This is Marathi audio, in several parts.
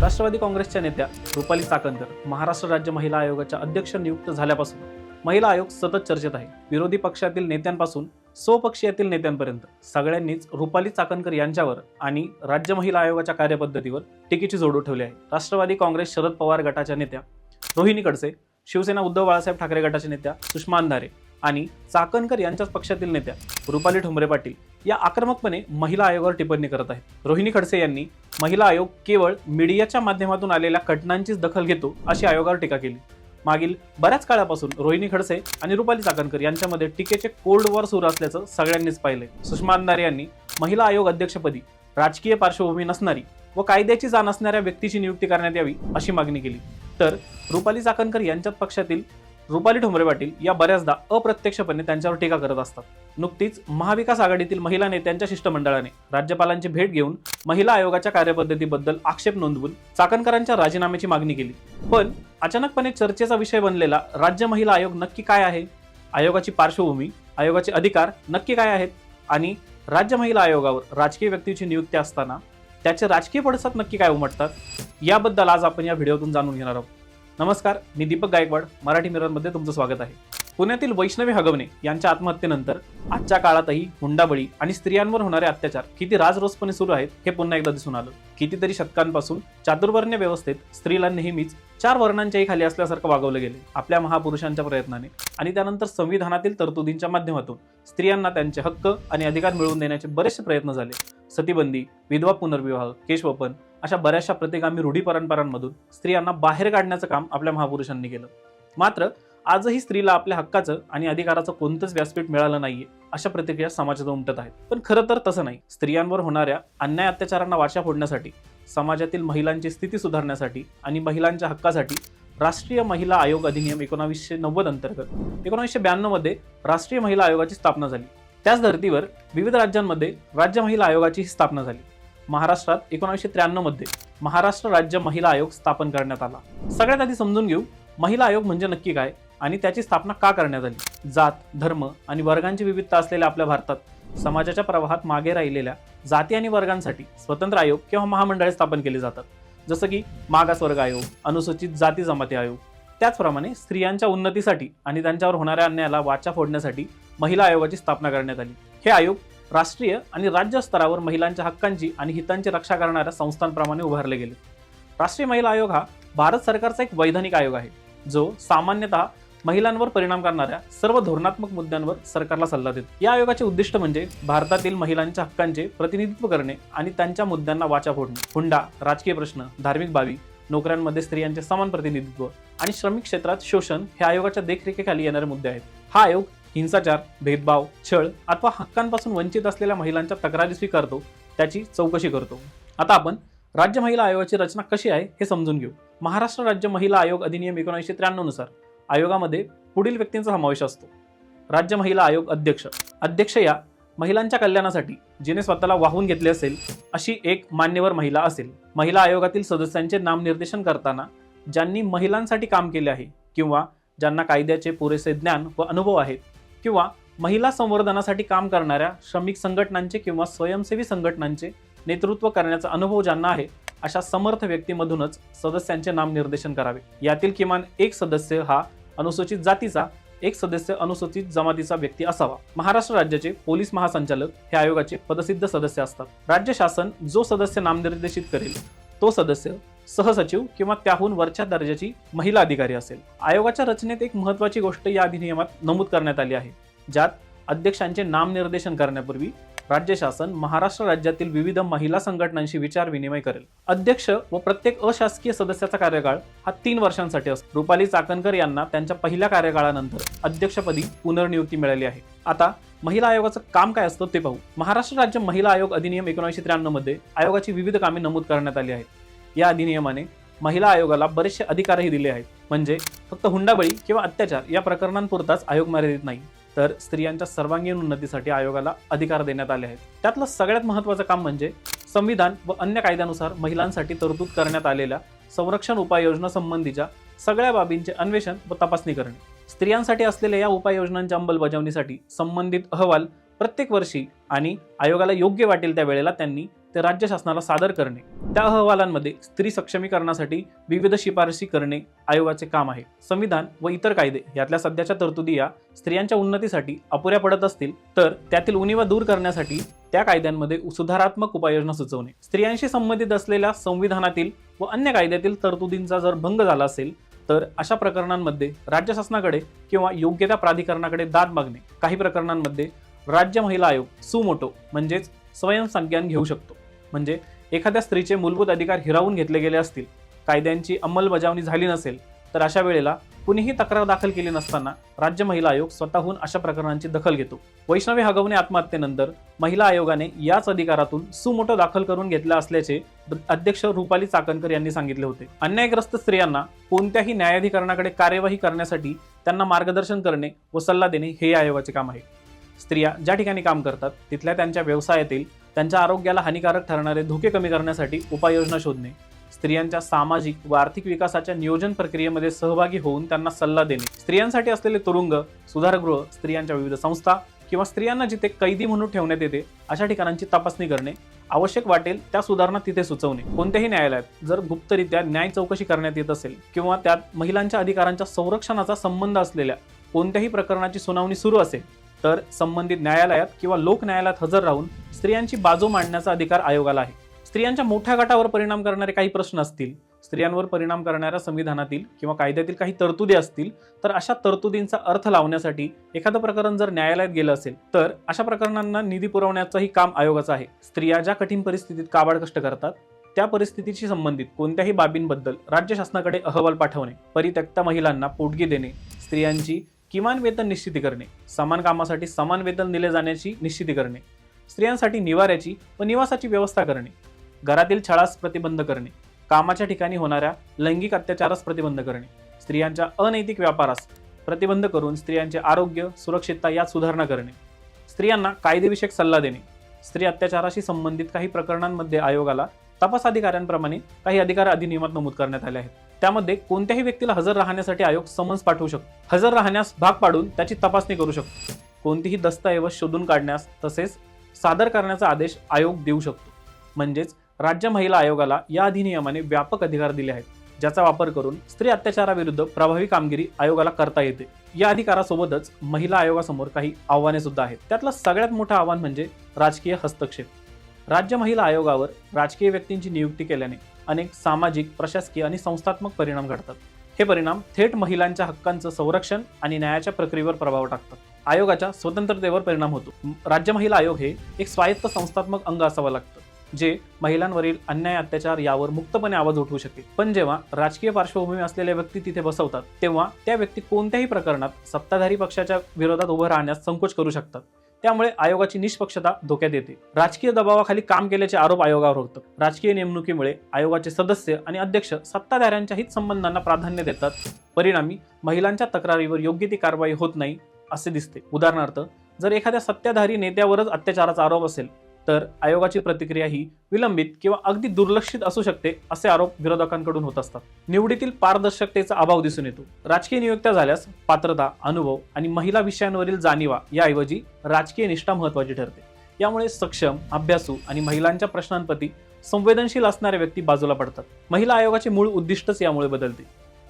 राष्ट्रवादी काँग्रेसच्या नेत्या रुपाली चाकणकर महाराष्ट्र राज्य महिला आयोगाच्या अध्यक्ष नियुक्त झाल्यापासून महिला आयोग सतत चर्चेत आहे. विरोधी पक्षातील नेत्यांपासून स्वपक्षीयातील नेत्यांपर्यंत सगळ्यांनीच रुपाली चाकणकर यांच्यावर आणि राज्य महिला आयोगाच्या कार्यपद्धतीवर टीकेची जोडू ठेवली आहे. राष्ट्रवादी काँग्रेस शरद पवार गटाच्या नेत्या रोहिणी कडसे शिवसेना उद्धव बाळासाहेब ठाकरे गटाच्या नेत्या सुषमा अंधारे आणि चाकणकर यांच्याच पक्षातील नेत्या रुपाली ठोंबरे पाटील या आक्रमकपणे महिला आयोगावर टिप्पणी करत आहेत. रोहिणी खडसे यांनी महिला आयोग केवळ मीडियाच्या माध्यमातून आलेल्या घटनांचीच दखल घेतो अशी आयोगावर टीका केली. मागील बऱ्याच काळापासून रोहिणी खडसे आणि रुपाली चाकणकर यांच्यामध्ये टीकेचे कोल्ड वॉर सुरू असल्याचं सगळ्यांनीच पाहिलंय. सुषमा अंधारे यांनी महिला आयोग अध्यक्षपदी राजकीय पार्श्वभूमी नसणारी व कायद्याची जाण असणाऱ्या व्यक्तीची नियुक्ती करण्यात यावी अशी मागणी केली. तर रुपाली चाकणकर यांच्याच पक्षातील रुपाली ठोंबरे पाटील या बऱ्याचदा अप्रत्यक्षपणे त्यांच्यावर टीका करत असतात. नुकतीच महाविकास आघाडीतील महिला नेत्यांच्या शिष्टमंडळाने राज्यपालांची भेट घेऊन महिला आयोगाच्या कार्यपद्धतीबद्दल आक्षेप नोंदवून चाकणकरांच्या राजीनाम्याची मागणी केली. पण अचानकपणे चर्चेचा विषय बनलेला राज्य महिला आयोग नक्की काय आहे? आयोगाची पार्श्वभूमी आयोगाचे अधिकार नक्की काय आहेत? आणि राज्य महिला आयोगावर राजकीय व्यक्तीची नियुक्ती असताना त्याचे राजकीय पडसाद नक्की काय उमटतात? याबद्दल आज आपण या व्हिडिओतून जाणून घेणार आहोत. नमस्कार मी दीपक गायकवाड मराठी मिररमध्ये तुमचं स्वागत आहे. पुण्यातील वैष्णवी हगवणे यांच्या आत्महत्येनंतर आजच्या काळातही हुंडाबळी आणि स्त्रियांवर होणारे अत्याचार किती राजरोसपणे सुरू आहेत हे पुन्हा एकदा दिसून आलं. कितीतरी शतकांपासून चातुर्वर्ण्य व्यवस्थेत स्त्रीला नेहमीच चार वर्णांच्याही खाली असल्यासारखं वागवलं गेले आपल्या महापुरुषांच्या प्रयत्नाने. आणि त्यानंतर संविधानातील तरतुदींच्या माध्यमातून स्त्रियांना त्यांचे हक्क आणि अधिकार मिळवून देण्याचे बरेचसे प्रयत्न झाले. सतीबंदी विधवा पुनर्विवाह केशवपन अशा बऱ्याचशा प्रतिगामी रूढी परंपरांमधून स्त्रियांना बाहेर काढण्याचं काम आपल्या महापुरुषांनी केलं. मात्र आजही स्त्रीला आपल्या हक्काचं आणि अधिकाराचं कोणतंच व्यासपीठ मिळालं नाहीये अशा प्रतिक्रिया समाजात उमटत आहेत. पण खरं तर तसं नाही. स्त्रियांवर होणाऱ्या अन्याय अत्याचारांना वाचा फोडण्यासाठी समाजातील महिलांची स्थिती सुधारण्यासाठी आणि महिलांच्या हक्कासाठी राष्ट्रीय महिला आयोग अधिनियम एकोणावीसशे नव्वद अंतर्गत एकोणीसशे ब्याण्णवमध्ये राष्ट्रीय महिला आयोगाची स्थापना झाली. त्याच धर्तीवर विविध राज्यांमध्ये राज्य महिला आयोगाची स्थापना झाली. महाराष्ट्रात एकोणीसशे त्र्याण्णवमध्ये महाराष्ट्र राज्य महिला आयोग स्थापन करण्यात आला. सगळ्यात आधी समजून घेऊ महिला आयोग म्हणजे नक्की काय आणि त्याची स्थापना का करण्यात आली? जात धर्म आणि वर्गांची विविधता असलेल्या आपल्या भारतात समाजाच्या प्रवाहात मागे राहिलेल्या जाती आणि वर्गांसाठी स्वतंत्र आयोग किंवा महामंडळे स्थापन केली जातात. जसं की मागासवर्ग आयोग अनुसूचित जाती जमाती आयोग. त्याचप्रमाणे स्त्रियांच्या उन्नतीसाठी आणि त्यांच्यावर होणाऱ्या अन्यायाला वाचा फोडण्यासाठी महिला आयोगाची स्थापना करण्यात आली. हे आयोग राष्ट्रीय आणि राज्य स्तरावर महिलांच्या हक्कांची आणि हितांची रक्षा करणाऱ्या संस्थांप्रमाणे उभारले गेले. राष्ट्रीय महिला आयोग हा भारत सरकारचा एक वैधानिक आयोग आहे जो सामान्यतः महिलांवर परिणाम करणाऱ्या सर्व धोरणात्मक मुद्द्यांवर सरकारला सल्ला देतो. या आयोगाचे उद्दिष्ट म्हणजे भारतातील महिलांच्या हक्कांचे प्रतिनिधित्व करणे आणि त्यांच्या मुद्द्यांना वाचा फोडणे. हुंडा राजकीय प्रश्न धार्मिक बाबी नोकऱ्यांमध्ये स्त्रियांचे समान प्रतिनिधित्व आणि श्रमिक क्षेत्रात शोषण हे आयोगाच्या देखरेखीखाली येणारे मुद्दे आहेत. हा आयोग हिंसाचार भेदभाव छळ अथवा हक्कांपासून वंचित असलेल्या महिलांच्या तक्रारी स्वीकारतो त्याची चौकशी करतो. आता आपण राज्य महिला आयोगाची रचना कशी आहे हे समजून घेऊ. महाराष्ट्र राज्य महिला आयोग अधिनियम एकोणीसशे त्र्याण्णवनुसार आयोगामध्ये पुढील व्यक्तींचा समावेश असतो. राज्य महिला आयोग अध्यक्ष. अध्यक्ष या महिलांच्या कल्याणासाठी जिने स्वतःला वाहून घेतले असेल अशी एक मान्यवर महिला असेल. महिला आयोगातील सदस्यांचे नामनिर्देशन करताना ज्यांनी महिलांसाठी काम केले आहे किंवा ज्यांना कायद्याचे पुरेसे ज्ञान व अनुभव आहेत किंवा महिला संवर्धनासाठी काम करणाऱ्या श्रमिक संघटनांचे किंवा स्वयंसेवी संघटनांचे नेतृत्व करण्याचा अनुभव ज्यांना आहे अशा समर्थ व्यक्तीमधूनच सदस्यांचे नामनिर्देशन करावे. यातील किमान एक सदस्य हा अनुसूचित जातीचा एक सदस्य अनुसूचित जमातीचा व्यक्ती असावा. महाराष्ट्र राज्याचे पोलीस महासंचालक हे आयोगाचे पदसिद्ध सदस्य असतात. राज्य शासन जो सदस्य नामनिर्देशित करेल तो सदस्य सहसचिव किंवा त्याहून वरच्या दर्जाची महिला अधिकारी असेल. आयोगाच्या रचनेत एक महत्वाची गोष्ट या अधिनियमात नमूद करण्यात आली आहे ज्यात अध्यक्षांचे नामनिर्देशन करण्यापूर्वी राज्य शासन महाराष्ट्र राज्यातील विविध महिला संघटनांशी विचार विनिमय करेल. अध्यक्ष व प्रत्येक अशासकीय सदस्याचा कार्यकाळ हा तीन वर्षांसाठी असतो. रुपाली चाकणकर यांना त्यांच्या पहिल्या कार्यकाळानंतर अध्यक्षपदी पुनर्नियुक्ती मिळाली आहे. आता महिला आयोगाचं काम काय असतं ते पाहू. महाराष्ट्र राज्य महिला आयोग अधिनियम एकोणीसशे त्र्याण्णवमध्ये आयोगाची विविध कामे नमूद करण्यात आली आहेत. या अधिनियमाने महिला आयोगाला बरेचसे अधिकारही दिले आहेत. म्हणजे फक्त हुंडाबळी किंवा अत्याचार या प्रकरणांपुरताच आयोग मर्यादित नाही. तर स्त्रियांच्या सर्वांगीण उन्नतीसाठी आयोगाला अधिकार देण्यात आले आहेत. त्यातलं सगळ्यात महत्त्वाचं काम म्हणजे संविधान व अन्य कायद्यानुसार महिलांसाठी तरतूद करण्यात आलेल्या संरक्षण उपाययोजना संबंधीच्या सगळ्या बाबींचे अन्वेषण व तपासणी करणे. स्त्रियांसाठी असलेल्या या उपाययोजनांच्या अंमलबजावणीसाठी संबंधित अहवाल प्रत्येक वर्षी आणि आयोगाला योग्य वाटेल त्या वेळेला त्यांनी ते राज्य शासनाला सादर करणे. त्या अहवालांमध्ये स्त्री सक्षमीकरणासाठी विविध शिफारसी करणे आयोगाचे काम आहे. संविधान व इतर कायदे यातल्या सध्याच्या तरतुदी या स्त्रियांच्या उन्नतीसाठी अपुऱ्या पडत असतील तर त्यातील उणीवा दूर करण्यासाठी त्या कायद्यांमध्ये सुधारात्मक उपाययोजना सुचवणे. स्त्रियांशी संबंधित असलेल्या संविधानातील व अन्य कायद्यातील तरतुदींचा जर भंग झाला असेल तर अशा प्रकरणांमध्ये राज्य शासनाकडे किंवा योग्य त्या प्राधिकरणाकडे दाद मागणे. काही प्रकरणांमध्ये राज्य महिला आयोग सुमोटो म्हणजेच स्वयंसंज्ञान घेऊ शकतो. म्हणजे एखाद्या स्त्रीचे मूलभूत अधिकार हिरावून घेतले गेले असतील कायद्यांची अंमलबजावणी झाली नसेल तर अशा वेळेला कुणीही तक्रार दाखल केली नसताना राज्य महिला आयोग स्वतःहून अशा प्रकरणांची दखल घेतो. वैष्णवी हगवणे आत्महत्येनंतर महिला आयोगाने याच अधिकारातून सुमोटो दाखल करून घेतला असल्याचे अध्यक्ष रुपाली चाकणकर यांनी सांगितले होते. अन्यायग्रस्त स्त्रियांना कोणत्याही न्यायाधिकरणाकडे कार्यवाही करण्यासाठी त्यांना मार्गदर्शन करणे व सल्ला देणे हे आयोगाचे काम आहे. स्त्रिया ज्या ठिकाणी काम करतात तिथल्या त्यांच्या व्यवसायातील त्यांच्या आरोग्याला हानिकारक ठरणारे धोके कमी करण्यासाठी उपाययोजना शोधणे स्त्रियांच्या सामाजिक व आर्थिक विकासाच्या नियोजन प्रक्रियेमध्ये सहभागी होऊन त्यांना सल्ला देणे. स्त्रियांसाठी असलेले तुरुंग सुधारगृह स्त्रियांच्या विविध संस्था किंवा स्त्रियांना जिथे कैदी म्हणून ठेवण्यात येते अशा ठिकाणांची तपासणी करणे आवश्यक वाटेल त्या सुधारणा तिथे सुचवणे. कोणत्याही न्यायालयात जर गुप्तरित्या न्याय चौकशी करण्यात येत असेल किंवा त्यात महिलांच्या अधिकारांच्या संरक्षणाचा संबंध असलेल्या कोणत्याही प्रकरणाची सुनावणी सुरू असेल तर संबंधित न्यायालयात किंवा लोक न्यायालयात हजर राहून स्त्रियांची बाजू मांडण्याचा अधिकार आयोगाला आहे. स्त्रियांच्या मोठ्या गटावर परिणाम करणारे काही प्रश्न असतील स्त्रियांवर परिणाम करणाऱ्या संविधानातील किंवा कायद्यातील काही तरतुदी असतील तर अशा तरतुदींचा अर्थ लावण्यासाठी एखादं प्रकरण जर न्यायालयात गेलं असेल तर अशा प्रकरणांना निधी पुरवण्याचंही काम आयोगाचं आहे. स्त्रिया ज्या कठीण परिस्थितीत काबाड कष्ट करतात त्या परिस्थितीशी संबंधित कोणत्याही बाबींबद्दल राज्य शासनाकडे अहवाल पाठवणे परित्यक्ता महिलांना पोटगी देणे स्त्रियांची किमान वेतन निश्चिती करणे समान कामासाठी समान वेतन दिले जाण्याची निश्चिती करणे स्त्रियांसाठी निवाऱ्याची व निवासाची व्यवस्था करणे घरातील छळास प्रतिबंध करणे कामाच्या ठिकाणी होणाऱ्या लैंगिक अत्याचारास प्रतिबंध करणे स्त्रियांच्या अनैतिक व्यापारास प्रतिबंध करून स्त्रियांचे आरोग्य सुरक्षितता यात सुधारणा करणे स्त्रियांना कायदेविषयक सल्ला देणे स्त्री अत्याचाराशी संबंधित काही प्रकरणांमध्ये आयोगाला तपास अधिकाऱ्यांप्रमाणे काही अधिकार अधिनियमात नमूद करण्यात आले आहेत. त्यामध्ये कोणत्याही व्यक्तीला हजर राहण्यासाठी आयोग समन्स पाठवू शकतो. हजर राहण्यास भाग पाडून त्याची तपासणी करू शकतो. कोणतीही दस्तऐवज शोधून काढण्यास तसेच सादर करण्याचा आदेश आयोग देऊ शकतो. म्हणजेच राज्य महिला आयोगाला या अधिनियमाने व्यापक अधिकार दिले आहेत ज्याचा वापर करून स्त्री अत्याचाराविरुद्ध प्रभावी कामगिरी आयोगाला करता येते. या अधिकारासोबतच महिला आयोगासमोर काही आव्हाने सुद्धा आहेत. त्यातलं सगळ्यात मोठं आव्हान म्हणजे राजकीय हस्तक्षेप. राज्य महिला आयोगावर राजकीय व्यक्तींची नियुक्ती केल्याने अनेक सामाजिक प्रशासकीय आणि संस्थात्मक परिणाम घडतात. हे परिणाम थेट महिलांच्या हक्कांचं संरक्षण आणि न्यायाच्या प्रक्रियेवर प्रभाव टाकतात. आयोगाच्या स्वतंत्रतेवर परिणाम होतो. राज्य महिला आयोग हे एक स्वायत्त संस्थात्मक अंग असावं लागतं जे महिलांवरील अन्याय अत्याचार यावर मुक्तपणे आवाज उठवू शकते पण जेव्हा राजकीय पार्श्वभूमी असलेल्या व्यक्ती तिथे बसवतात तेव्हा त्या व्यक्ती कोणत्याही प्रकरणात सत्ताधारी पक्षाच्या विरोधात उभं राहण्यास संकोच करू शकतात. त्यामुळे आयोगाची निष्पक्षता धोक्यात येते. राजकीय दबावाखाली काम केल्याचे आरोप आयोगावर होतात. राजकीय नेमणुकीमुळे आयोगाचे सदस्य आणि अध्यक्ष सत्ताधाऱ्यांच्या हित संबंधांना प्राधान्य देतात. परिणामी महिलांच्या तक्रारीवर योग्य ती कारवाई होत नाही असे दिसते. उदाहरणार्थ जर एखाद्या सत्ताधारी नेत्यावरच अत्याचाराचा आरोप असेल तर आयोगाची प्रतिक्रिया ही विलंबित किंवा अगदी दुर्लक्षित असू शकते असे आरोप विरोधकांकडून होत असतात. निवडीतील पारदर्शकतेचा अभाव दिसून येतो. राजकीय नियुक्त्या झाल्यास पात्रता अनुभव आणि महिला विषयांवरील जाणीवा याऐवजी राजकीय निष्ठा महत्वाची ठरते. यामुळे सक्षम अभ्यासू आणि महिलांच्या प्रश्नांप्रती संवेदनशील असणाऱ्या व्यक्ती बाजूला पडतात. महिला आयोगाचे मूळ उद्दिष्टच यामुळे बदलते.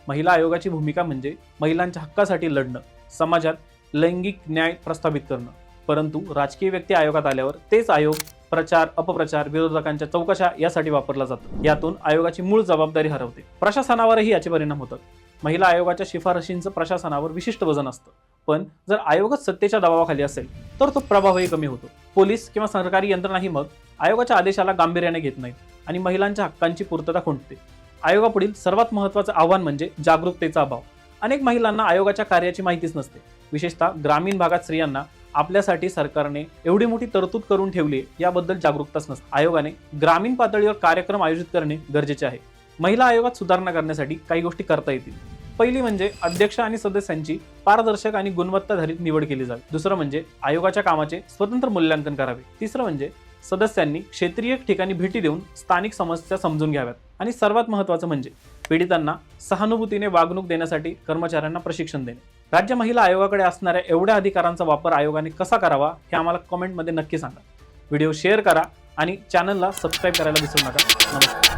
महिला आयोगाची भूमिका म्हणजे महिलांच्या हक्कासाठी लढणं. समाजात लैंगिक न्याय प्रस्थापित करणं. परंतु राजकीय व्यक्ती आयोगात आल्यावर तेच आयोग प्रचार अपप्रचार विरोधकांच्या चौकशा यासाठी वापरला जातो. यातून आयोगाची मूळ जबाबदारी हरवते. प्रशासनावरही याचे परिणाम होतात. महिला आयोगाच्या शिफारशींचं प्रशासनावर विशिष्ट वजन असतं. पण जर आयोगच सत्तेच्या दबावाखाली असेल तर तो प्रभावही कमी होतो. पोलीस किंवा सरकारी यंत्रणाही मग आयोगाच्या आदेशाला गांभीर्याने घेत नाहीत आणि महिलांच्या हक्कांची पूर्तता खुंटते. आयोगापुढील सर्वात महत्त्वाचं आव्हान म्हणजे जागरूकतेचा अभाव. अनेक महिलांना आयोगाच्या कार्याची माहितीच नसते. विशेषतः ग्रामीण भागात स्त्रियांना आपल्यासाठी सरकारने एवढी मोठी तरतूद करून ठेवली याबद्दल जागरूकताच नसते. आयोगाने ग्रामीण पातळीवर कार्यक्रम आयोजित करणे गरजेचे आहे. महिला आयोगात सुधारणा करण्यासाठी काही गोष्टी करता येतील. पहिली म्हणजे अध्यक्ष आणि सदस्यांची पारदर्शक आणि गुणवत्ताधारित निवड केली जावी. दुसरं म्हणजे आयोगाच्या कामाचे स्वतंत्र मूल्यांकन करावे. तिसरं म्हणजे सदस्यांनी क्षेत्रीय ठिकाणी भेटी देऊन स्थानिक समस्या समजून घ्याव्यात. आणि सर्वात महत्त्वाचं म्हणजे पीडितांना सहानुभूतीने वागणूक देण्यासाठी कर्मचाऱ्यांना प्रशिक्षण देणे. राज्य महिला आयोगाकडे असणाऱ्या एवढ्या अधिकारांचा वापर आयोगाने कसा करावा हे आम्हाला कमेंटमध्ये नक्की सांगा. व्हिडिओ शेअर करा आणि चॅनलला सबस्क्राईब करायला विसरू नका. नमस्कार.